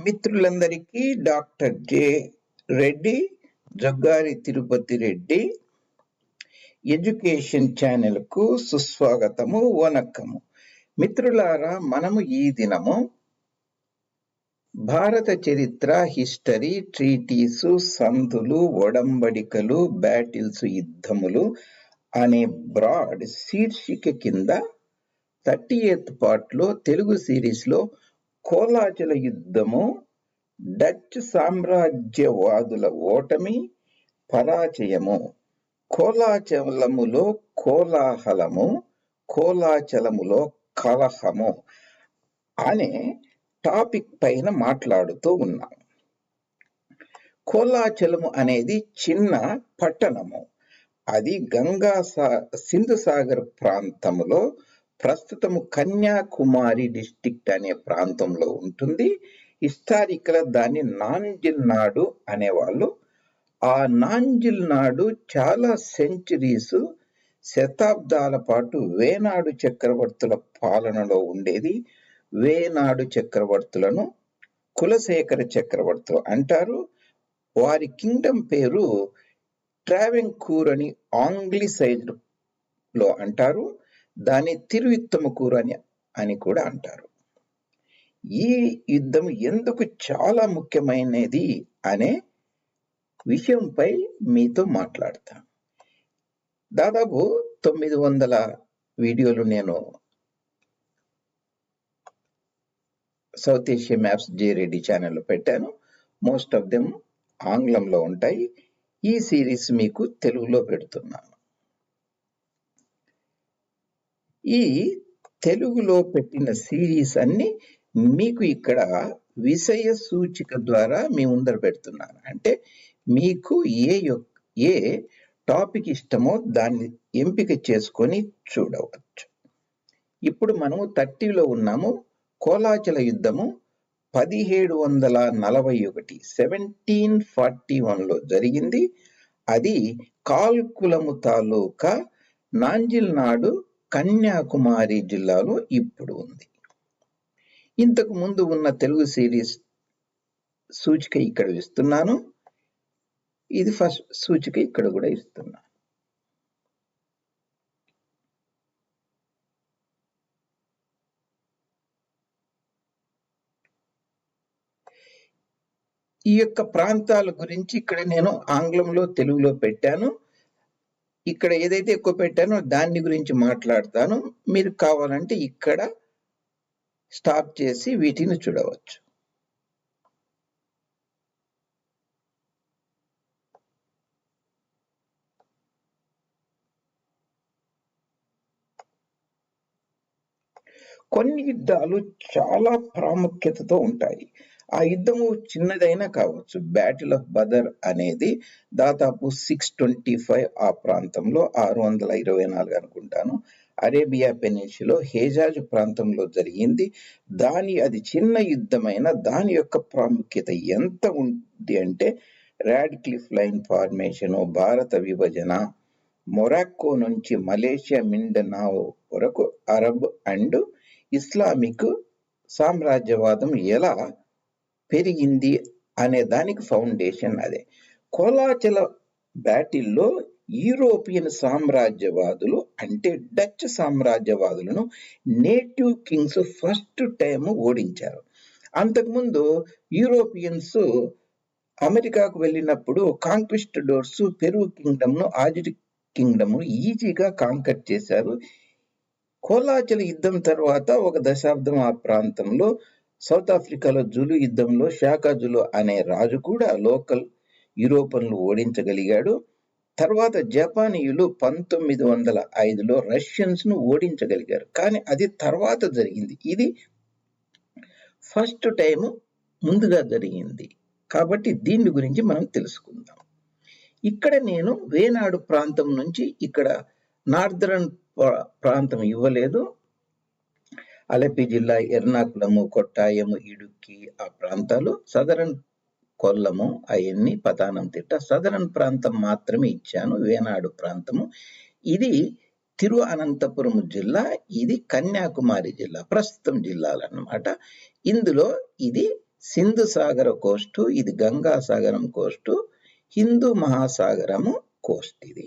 మిత్రులందరికీ doctor J Reddy Jaggari Tirupati Reddy education ఛానల్కు సుస్వాగతము వనక్కము మిత్రులారా మనము ఈ దినము భారత చరిత్ర హిస్టరీ ట్రీటీసు సంధులు ఒడంబడికలు బ్యాటిల్స్ యుద్ధములు అనే బ్రాడ్ శీర్షిక కింద థర్టీ ఎయిత్ పార్ట్లో తెలుగు సిరీస్లో కోలాచల యుద్ధము డచ్ సామ్రాజ్యవాదుల ఓటమి పరాజయము. కోలాచలములో కోలాహలము కోలాచలములో కలహము అనే టాపిక్ పైన మాట్లాడుతూ ఉన్నాం. కోలాచలము అనేది చిన్న పట్టణము. అది గంగా సా సింధు సాగర్ ప్రాంతంలో ప్రస్తుతము కన్యాకుమారి డిస్టిక్ట్ అనే ప్రాంతంలో ఉంటుంది. హిస్టారికల్ దాన్ని నాంజిల్ నాడు అనేవాళ్ళు. ఆ నాంజిల్ నాడు చాలా సెంచరీస్ శతాబ్దాల పాటు వేనాడు చక్రవర్తుల పాలనలో ఉండేది. వేనాడు చక్రవర్తులను కులశేఖర చక్రవర్తులు అంటారు. వారి కింగ్డమ్ పేరు ట్రావెంకూర్ అని ఆంగ్లిసైజ్డ్లో అంటారు. దాన్ని తిరువిత్తమకూరు అని అని కూడా అంటారు. ఈ యుద్ధం ఎందుకు చాలా ముఖ్యమైనది అనే విషయంపై మీతో మాట్లాడతాను దాదాపు తొమ్మిది వందల వీడియోలు నేను South Asia maps J Reddy ఛానల్లో పెట్టాను. మోస్ట్ ఆఫ్ దెమ్ ఆంగ్లంలో ఉంటాయి. ఈ సిరీస్ మీకు తెలుగులో పెడుతున్నాను. ఈ తెలుగులో పెట్టిన సిరీస్ అన్ని మీకు ఇక్కడ విషయ సూచిక ద్వారా మీ ముందర పెడుతున్నాను. అంటే మీకు ఏ ఏ టాపిక్ ఇష్టమో దాన్ని ఎంపిక చేసుకొని చూడవచ్చు. ఇప్పుడు మనము థర్టీలో ఉన్నాము. కోలాచల యుద్ధము పదిహేడు వందల నలభై ఒకటి సెవెంటీన్ ఫార్టీ వన్లో జరిగింది. అది కాల్కులము తాలూకా నాంజిల్ నాడు కన్యాకుమారి జిల్లాలో ఇప్పుడు ఉంది. ఇంతకు ముందు ఉన్న తెలుగు సిరీస్ సూచిక ఇక్కడ ఇస్తున్నాను. ఇది ఫస్ట్ సూచిక ఇక్కడ కూడా ఇస్తున్నాను. ఈ యొక్క ప్రాంతాల గురించి ఇక్కడ నేను ఆంగ్లంలో తెలుగులో పెట్టాను. ఇక్కడ ఏదైతే ఎక్కువ పెట్టానో దాన్ని గురించి మాట్లాడతాను. మీరు కావాలంటే ఇక్కడ స్టాప్ చేసి వీటిని చూడవచ్చు. కొన్ని యుద్ధాలు చాలా ప్రాముఖ్యతతో ఉంటాయి. ఆ యుద్ధము చిన్నదైనా కావచ్చు బ్యాటిల్ ఆఫ్ బదర్ అనేది దాదాపు సిక్స్ ట్వంటీ ఫైవ్ ఆ ప్రాంతంలో ఆరు వందల ఇరవై నాలుగు అనుకుంటాను. అరేబియా పెనిషిలో హేజాజ్ ప్రాంతంలో జరిగింది. దాని అది చిన్న యుద్ధమైన దాని యొక్క ప్రాముఖ్యత ఎంత ఉంది అంటే రాడ్ క్లిఫ్ లైన్ ఫార్మేషన్ భారత విభజన మొరాక్కో నుంచి మలేషియా మిండనావో వరకు అరబ్ అండ్ ఇస్లామిక్ సామ్రాజ్యవాదం ఎలా పెరిగింది అనే దానికి ఫౌండేషన్ అదే. కోలాచల బ్యాటిల్లో యూరోపియన్ సామ్రాజ్యవాదులు అంటే డచ్ సామ్రాజ్యవాదులను నేటివ్ కింగ్స్ ఫస్ట్ టైం ఓడించారు. అంతకుముందు యూరోపియన్స్ అమెరికాకు వెళ్ళినప్పుడు కాంక్విస్టడోర్స్ పెరుగు కింగ్డమ్ను ఆజిడ్ కింగ్డమ్ను ఈజీగా కాంకర్ చేశారు. కోలాచల యుద్ధం తర్వాత ఒక దశాబ్దం ఆ ప్రాంతంలో సౌత్ ఆఫ్రికాలో జులు యుద్ధంలో షాకా జులు అనే రాజు కూడా లోకల్ యూరోపన్లు ఓడించగలిగాడు. తర్వాత జపానీయులు పంతొమ్మిది వందల ఐదులో రష్యన్స్ను ఓడించగలిగారు. కానీ అది తర్వాత జరిగింది. ఇది ఫస్ట్ టైం ముందుగా జరిగింది. కాబట్టి దీని గురించి మనం తెలుసుకుందాం. ఇక్కడ నేను వేనాడు ప్రాంతం నుంచి ఇక్కడ నార్దరన్ ప్రాంతం ఇవ్వలేదు. అలపి జిల్లా ఎర్నాకుళము కొట్టాయము ఇడుక్కి ఆ ప్రాంతాలు సదరన్ కొల్లము అవన్నీ పతానంతిట్ట సదరన్ ప్రాంతం మాత్రమే ఇచ్చాను వేనాడు ప్రాంతము. ఇది తిరు అనంతపురం జిల్లా ఇది కన్యాకుమారి జిల్లా ప్రస్తుతం జిల్లాలు అన్నమాట ఇందులో ఇది సింధు సాగర కోస్టు ఇది గంగా సాగరం కోస్టు హిందూ మహాసాగరము కోస్ట్ ఇది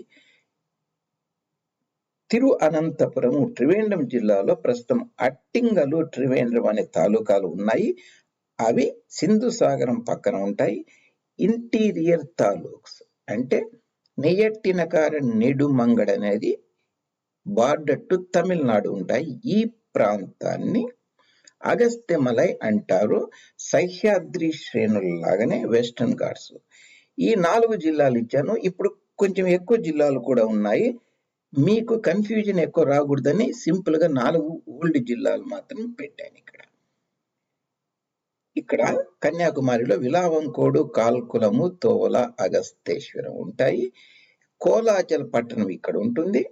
తిరు అనంతపురము త్రివేంద్రం జిల్లాలో ప్రస్తుతం అట్టింగలు త్రివేంద్రం అనే తాలూకాలు ఉన్నాయి. అవి సింధు సాగరం పక్కన ఉంటాయి. ఇంటీరియర్ తాలూక్స్ అంటే నెయ్యట్టినకార నెడుమంగడ్ అనేది బార్డర్ టు తమిళనాడు ఉంటాయి. ఈ ప్రాంతాన్ని అగస్త్యమలై అంటారు. సహ్యాద్రి శ్రేణులలాగానే వెస్టర్న్ ఘాట్స్. ఈ నాలుగు జిల్లాలు ఇచ్చాను. ఇప్పుడు కొంచెం ఎక్కువ జిల్లాలు కూడా ఉన్నాయి. మీకు కన్ఫ్యూజన్ ఎక్కువ రాకూడదని సింపుల్గా నాలుగు ఓల్డ్ జిల్లాలు మాత్రం పెట్టాను ఇక్కడ. ఇక్కడ కన్యాకుమారిలో విలావంకోడు కాల్కులము తోవల అగస్తేశ్వరం ఉంటాయి. కోలాచల్ పట్టణం ఇక్కడ ఉంటుంది.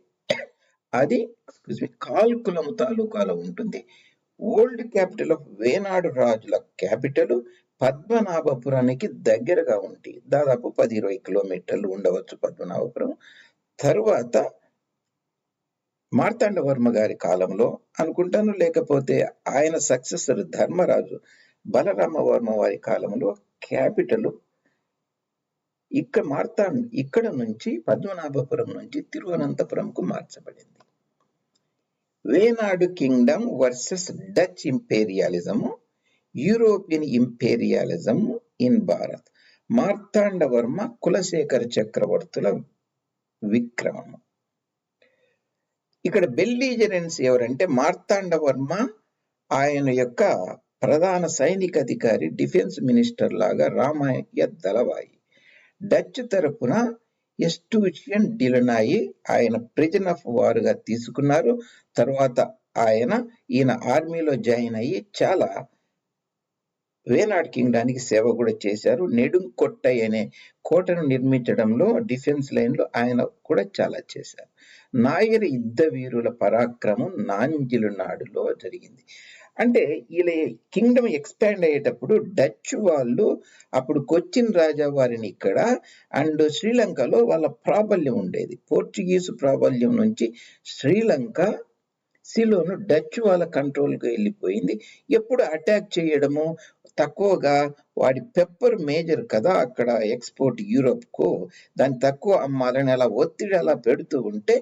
అది కాల్కులము తాలూకాలో ఉంటుంది. ఓల్డ్ క్యాపిటల్ ఆఫ్ వేనాడు రాజుల క్యాపిటల్ పద్మనాభపురానికి దగ్గరగా ఉంటాయి. దాదాపు పది ఇరవై కిలోమీటర్లు ఉండవచ్చు పద్మనాభపురం. తరువాత మార్తాండవర్మ గారి కాలంలో అనుకుంటాను లేకపోతే ఆయన సక్సెసర్ ధర్మరాజు బలరామవర్మ వారి కాలంలో క్యాపిటల్ ఇక్కడ మార్తాండ ఇక్కడ నుంచి పద్మనాభపురం నుంచి తిరువనంతపురంకు మార్చబడింది. Venad kingdom versus Dutch imperialism European imperialism in Bharat. Marthanda Varma Kulasekhara చక్రవర్తుల విక్రమము. ఇక్కడ బెల్లీజరెన్స్ ఎవరంటే మార్తాండవర్మ ఆయన యొక్క ప్రధాన సైనిక అధికారి డిఫెన్స్ మినిస్టర్ లాగా రామయ్య దళవాయి. డచ్ తరపున ఎస్టూషియన్ డిలనాయి ఆయన ప్రిజన్ ఆఫ్ వారుగా తీసుకున్నారు. తర్వాత ఆయన ఈయన ఆర్మీలో జాయిన్ అయ్యి చాలా వేనాడ్ కింగ్డానికి సేవ కూడా చేశారు. నెడుంకొట్టై అనే కోటను నిర్మించడంలో డిఫెన్స్ లైన్లో ఆయన కూడా చాలా చేశారు. నాయర్ యుద్ధ వీరుల పరాక్రమం నాంజిలు నాడులో జరిగింది. అంటే ఇలా కింగ్డమ్ ఎక్స్పాండ్ అయ్యేటప్పుడు డచ్ వాళ్ళు అప్పుడు కొచ్చిన్ రాజా వారిని ఇక్కడ అండ్ శ్రీలంకలో వాళ్ళ ప్రాబల్యం ఉండేది. పోర్చుగీసు ప్రాబల్యం నుంచి శ్రీలంక సిలోను డచ్ వాళ్ళ కంట్రోల్కి వెళ్ళిపోయింది. ఎప్పుడు అటాక్ చేయడము తక్కువగా వాడి పెప్పర్ మేజర్ కదా అక్కడ ఎక్స్పోర్ట్ యూరోప్కు దాన్ని తక్కువ అమ్మాలని అలా ఒత్తిడి అలా పెడుతూ ఉంటే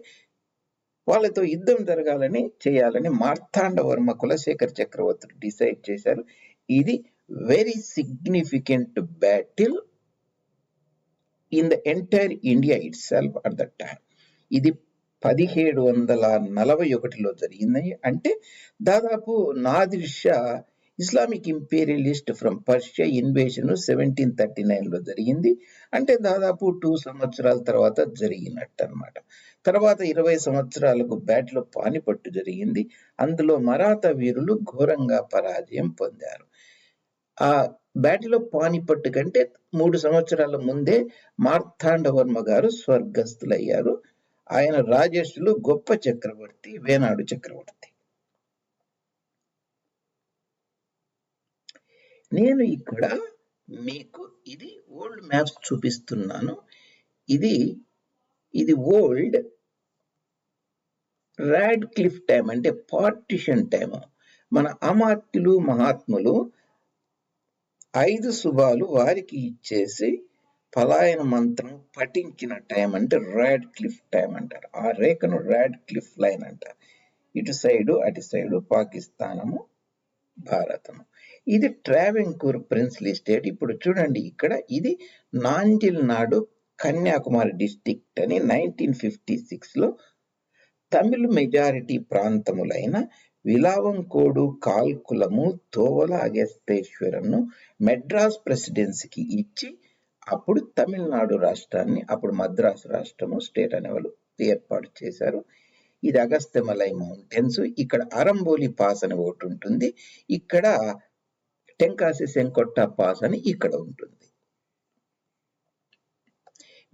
వాళ్ళతో యుద్ధం జరగాలని చేయాలని మార్తాండవర్మ కులశేఖర్ చక్రవర్తులు డిసైడ్ చేశారు. ఇది very significant battle in the entire India itself at the time. ఇది పదిహేడు వందల నలభై ఒకటిలో జరిగిందని అంటే దాదాపు Nadir Shah Islamic imperialist from Persia invasion seventeen thirty నైన్లో జరిగింది. అంటే దాదాపు టూ సంవత్సరాల తర్వాత జరిగినట్టు అనమాట తర్వాత ఇరవై సంవత్సరాలకు బ్యాట్లో పానిపట్టు జరిగింది. అందులో మరాఠా వీరులు ఘోరంగా పరాజయం పొందారు. ఆ బ్యాటిలో పానిపట్టు కంటే మూడు సంవత్సరాల ముందే మార్తాండవర్మ గారు స్వర్గస్థులయ్యారు. ఆయన రాజేషులు గొప్ప చక్రవర్తి వేనాడు చక్రవర్తి. నేను ఇక్కడ మీకు ఇది ఓల్డ్ మ్యాప్స్ చూపిస్తున్నాను. ఇది ఇది ఓల్డ్ రాడ్ క్లిఫ్ టైం అంటే పార్టిషన్ టైం మన అమాత్యులు మహాత్ములు ఐదు శుభాలు వారికి ఇచ్చేసి పలాయన మంత్రం పఠించిన టైం అంటే రాడ్ క్లిఫ్ టైం అంటారు. ఆ రేఖను రాడ్ క్లిఫ్ లైన్ అంటారు. ఇటు సైడు అటు సైడు పాకిస్తానము భారతము. ఇది ట్రావెంకూర్ ప్రిన్స్లీ స్టేట్ ఇప్పుడు చూడండి ఇక్కడ ఇది నాంజిల్ నాడు కన్యాకుమారి డిస్టిక్ట్ అని నైన్టీన్ ఫిఫ్టీ సిక్స్లో తమిళ మెజారిటీ ప్రాంతములైన విలావంకోడు కాల్కులము తోవల అగస్తేశ్వరంను మెడ్రాస్ ప్రెసిడెన్సీకి ఇచ్చి అప్పుడు తమిళనాడు రాష్ట్రాన్ని అప్పుడు మద్రాసు రాష్ట్రము స్టేట్ అనేవాళ్ళు ఏర్పాటు చేశారు. ఇది అగస్త్యమలై మౌంటైన్స్. ఇక్కడ అరంబోలి పాస్ అని ఒకటి ఉంటుంది. ఇక్కడ టెంకాసి సెంకొట్ట పాస్ అని ఇక్కడ ఉంటుంది.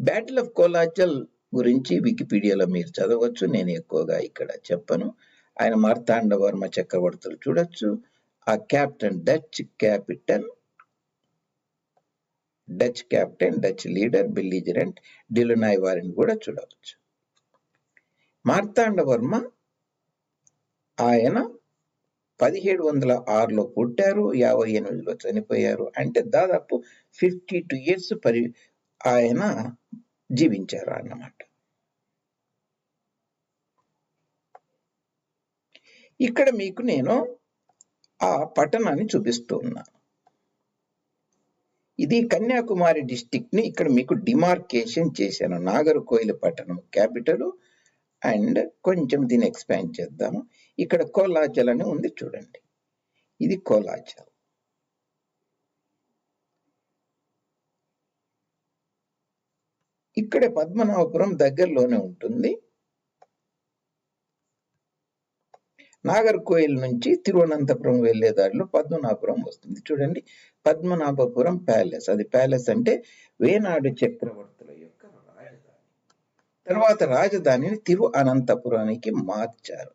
బ్యాటిల్ ఆఫ్ కోలాచల్ గురించి వికీపీడియాలో మీరు చదవచ్చు. నేను ఎక్కువగా ఇక్కడ చెప్పను. ఆయన మార్తాండవర్మ చక్రవర్తులు చూడొచ్చు. ఆ captain Dutch captain Dutch captain Dutch leader belligerent De Lannoy వారిని కూడా చూడవచ్చు. మార్తాండవర్మ ఆయన పదిహేడు వందల ఆరులో పుట్టారు యాభై ఎనిమిదిలో చనిపోయారు. అంటే దాదాపు ఫిఫ్టీ టూ ఇయర్స్ పరి ఆయన జీవించారు అన్నమాట. ఇక్కడ మీకు నేను ఆ పట్టణాన్ని చూపిస్తూ ఉన్నాను ఇది కన్యాకుమారి డిస్టిక్ని ఇక్కడ మీకు డిమార్కేషన్ చేశాను. నాగర్కోయిల్ పట్టణం క్యాపిటల్. అండ్ కొంచెం దీన్ని ఎక్స్పాండ్ చేద్దాము. ఇక్కడ కోలాచల్ అని ఉంది చూడండి. ఇది కోలాచల్ ఇక్కడే పద్మనాభపురం దగ్గరలోనే ఉంటుంది. నాగర్కోయిల్ నుంచి తిరువనంతపురం వెళ్ళే దారిలో పద్మనాభపురం వస్తుంది. చూడండి పద్మనాభపురం ప్యాలెస్. అది ప్యాలెస్ అంటే వేనాడు చక్రవర్తుల యొక్క రాజధాని. తర్వాత రాజధానిని తిరు అనంతపురానికి మార్చారు.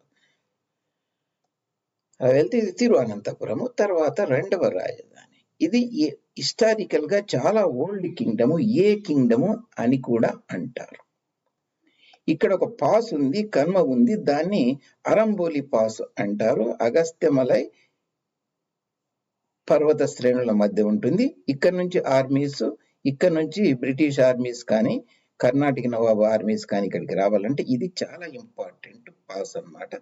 అలా వెళ్తే ఇది తిరు అనంతపురము తర్వాత రెండవ రాజధాని. ఇది హిస్టారికల్గా చాలా ఓల్డ్ కింగ్డము ఏ కింగ్డము అని కూడా అంటారు. ఇక్కడ ఒక పాస్ ఉంది కర్మ ఉంది. దాన్ని అరంబోలి పాస్ అంటారు. అగస్త్యమలై పర్వత శ్రేణుల మధ్య ఉంటుంది. ఇక్కడ నుంచి ఆర్మీస్ ఇక్కడ నుంచి బ్రిటిష్ ఆర్మీస్ కానీ కర్ణాటక నవాబు ఆర్మీస్ కానీ ఇక్కడికి రావాలంటే ఇది చాలా ఇంపార్టెంట్ పాస్ అన్నమాట.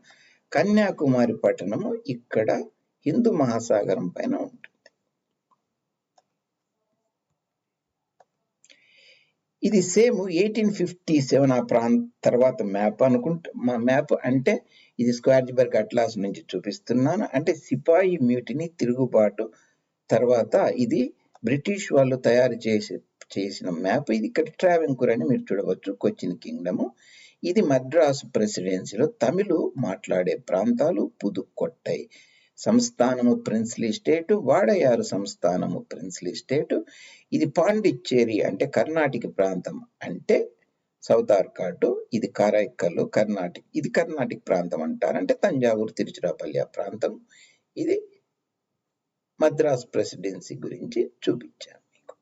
కన్యాకుమారి పట్టణము ఇక్కడ హిందూ మహాసాగరం పైన ఉంటుంది. ఇది సేమ్ ఎయిటీన్ ఫిఫ్టీ సెవెన్ ఆ ప్రాంత తర్వాత మ్యాప్ అనుకుంటే మా మ్యాప్ అంటే ఇది స్క్వార్జ్బర్గ్ అట్లాస్ నుంచి చూపిస్తున్నాను. అంటే సిపాయి మ్యూటిని తిరుగుబాటు తర్వాత ఇది బ్రిటిష్ వాళ్ళు తయారు చేసి చేసిన మ్యాప్. ఇది ఇక్కడ ట్రావెంకూర్ అని మీరు చూడవచ్చు. కొచ్చిన్ కింగ్డము. ఇది మద్రాసు ప్రెసిడెన్సీలో తమిళు మాట్లాడే ప్రాంతాలు పుదుకొట్టాయి సంస్థానము ప్రిన్స్లీ స్టేటు వాడయారు సంస్థానము ప్రిన్స్లీ స్టేటు ఇది పాండిచ్చేరి అంటే కర్ణాటక ప్రాంతం అంటే సౌత్ ఆర్కాటు ఇది కారైక్కల్ కర్ణాటక ఇది కర్ణాటక ప్రాంతం అంటారు. అంటే తంజావూరు తిరుచిరాపల్లి ప్రాంతం. ఇది మద్రాస్ ప్రెసిడెన్సీ గురించి చూపించాను మీకు.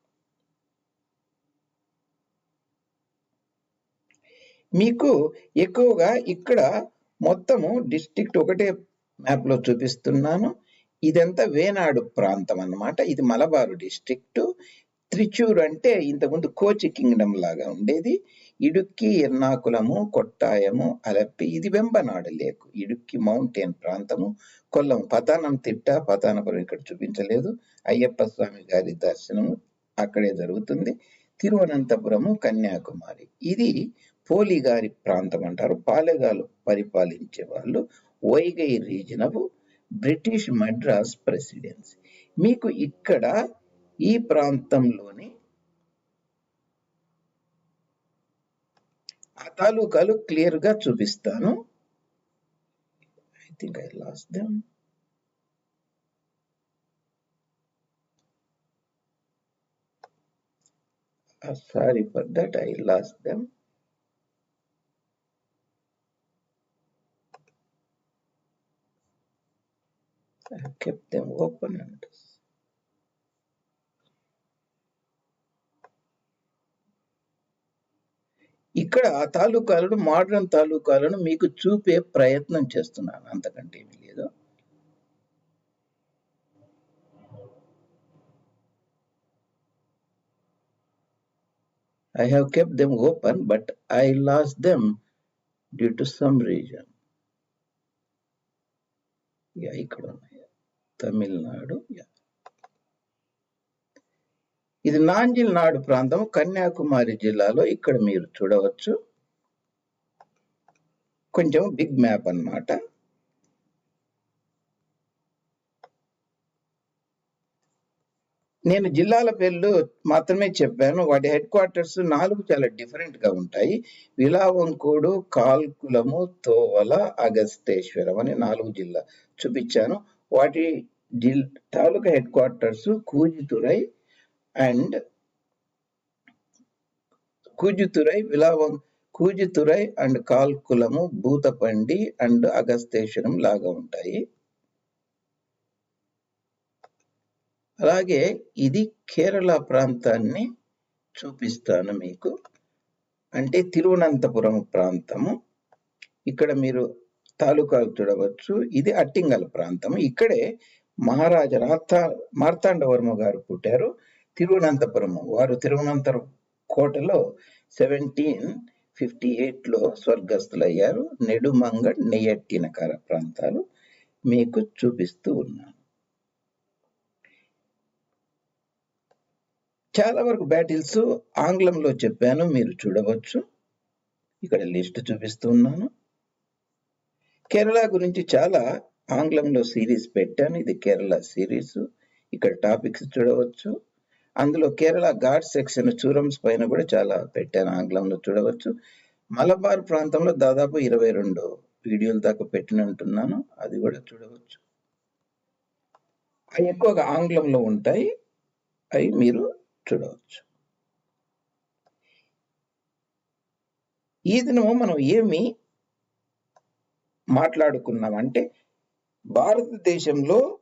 మీకు ఎక్కువగా ఇక్కడ మొత్తము డిస్ట్రిక్ట్ ఒకటే మ్యాప్లో చూపిస్తున్నాను. ఇదంతా వేనాడు ప్రాంతం అన్నమాట. ఇది మలబారు డిస్ట్రిక్ట్. త్రిచూర్ అంటే ఇంతకుముందు కోచి కింగ్డమ్ లాగా ఉండేది. ఇడుక్కి ఎర్నాకులము కొట్టాయము అలప్పి ఇది వెంబనాడు లేకు. ఇడుక్కి మౌంటైన్ ప్రాంతము. కొల్లం పతానం తిట్ట పతానపురం ఇక్కడ చూపించలేదు. అయ్యప్ప స్వామి గారి దర్శనము అక్కడే జరుగుతుంది. తిరువనంతపురము కన్యాకుమారి. ఇది పోలి గారి ప్రాంతం అంటారు. పాలెగాలు పరిపాలించే వాళ్ళు Vaigai region of British Madras presidency. మీకు ఇక్కడ ఈ ప్రాంతంలోని ఆ తాలూకాలు క్లియర్గా చూపిస్తాను I think I lost them sorry for that I lost them kept them open and ఇక్కడ తాలూకాలను మోడర్న్ తాలూకాలను మీకు చూపే ప్రయత్నం చేస్తున్నాను. అంతకంటే ఏమి లేదు. I have kept them open but I lost them due to some reason ఇక్కడ ఉన్నాయి. తమిళనాడు ఇది నాంజిల్ నాడు ప్రాంతం కన్యాకుమారి జిల్లాలో ఇక్కడ మీరు చూడవచ్చు. కొంచెం బిగ్ మ్యాప్ అన్నమాట. నేను జిల్లాల పేర్లు మాత్రమే చెప్పాను. వాటి హెడ్ క్వార్టర్స్ నాలుగు చాలా డిఫరెంట్గా ఉంటాయి. విలావంకోడు కాల్కులము తోవల అగస్తేశ్వరం అని నాలుగు జిల్లా చూపించాను. వాటి జిల్ taluka headquarters Kuzhithurai and Kuzhithurai Vilavam Kuzhithurai and Kalkulam Bhoothapandi and Agastheeswaram లాగా ఉంటాయి. అలాగే ఇది కేరళ ప్రాంతాన్ని చూపిస్తాను మీకు. అంటే తిరువనంతపురం ప్రాంతము. ఇక్కడ మీరు తాలూకాలు చూడవచ్చు. ఇది అట్టింగల్ ప్రాంతం. ఇక్కడే మహారాజా రార్థా మార్తాండవర్మ గారు పుట్టారు. తిరువనంతపురం వారు తిరువనంతపురం కోటలో సెవెంటీన్ ఫిఫ్టీ ఎయిట్లో స్వర్గస్థులయ్యారు. నెడుమంగడ్ నెయ్యట్టినకర ప్రాంతాలు మీకు చూపిస్తూ ఉన్నాను. చాలా వరకు బ్యాటిల్స్ ఆంగ్లంలో చెప్పాను మీరు చూడవచ్చు. ఇక్కడ లిస్ట్ చూపిస్తూ ఉన్నాను. కేరళ గురించి చాలా ఆంగ్లంలో సిరీస్ పెట్టాను. ఇది కేరళ సిరీస్. ఇక్కడ టాపిక్స్ చూడవచ్చు. అందులో కేరళ ఘాట్ సెక్షన్ చూరమ్స్ పైన కూడా చాలా పెట్టాను ఆంగ్లంలో చూడవచ్చు. మలబార్ ప్రాంతంలో దాదాపు ఇరవై రెండు వీడియోలు దాకా పెట్టినట్టున్నాను అది కూడా చూడవచ్చు. అవి ఎక్కువగా ఆంగ్లంలో ఉంటాయి. అవి మీరు చూడవచ్చు. ఈ దినము మనం ఏమి మాట్లాడుకున్నామంటే భారతదేశంలో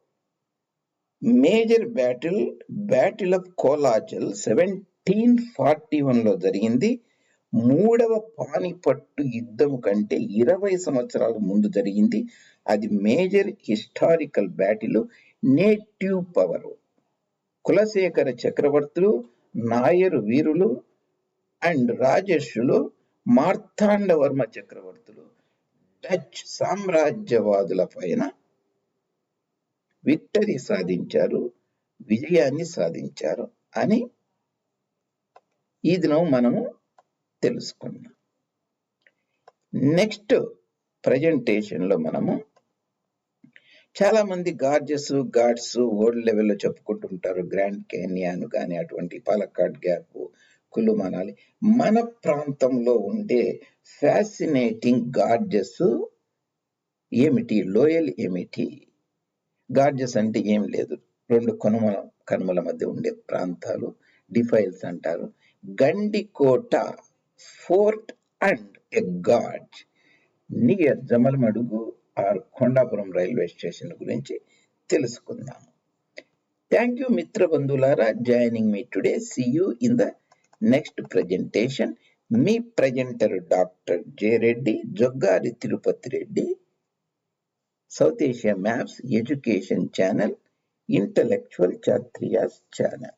major battle battle of Colachel seventeen forty వన్లో జరిగింది. మూడవ పానిపట్టు యుద్ధం కంటే ఇరవై సంవత్సరాల ముందు జరిగింది. అది major historical battle native power Kulasekhara చక్రవర్తులు నాయరు వీరులు అండ్ రాజర్షులు మార్తాండవర్మ చక్రవర్తులు. డచ్ సామ్రాజ్యవాదుల పైన విక్టరీ సాధించారు విజయాన్ని సాధించారు అని ఈ దినం మనము తెలుసుకున్నాం. నెక్స్ట్ ప్రజెంటేషన్లో మనము చాలా మంది గార్జెస్ గాడ్స్ వరల్డ్ లెవెల్లో చెప్పుకుంటుంటారు గ్రాండ్ కేనియాన్ కానీ అటువంటి పాలక్కాడ్ గ్యాప్ హక్కులు మనాలి మన ప్రాంతంలో ఉండే ఫ్యాసినేటింగ్ గార్జెస్ ఏమిటి? లోయల్ ఏమిటి? గార్జెస్ అంటే ఏం లేదు. రెండు కనుమల కనుమల మధ్య ఉండే ప్రాంతాలు డిఫైల్స్ అంటారు. Gandikota fort and a gorge near Jammalamadugu or Kondapuram railway station గురించి తెలుసుకుందాము. థ్యాంక్ యూ మిత్ర బంధువులారా joining me today see you in the next presentation me presenter doctor J Reddy Joggari Tirupati Reddy South Asia maps education channel intellectual Kshatriyas channel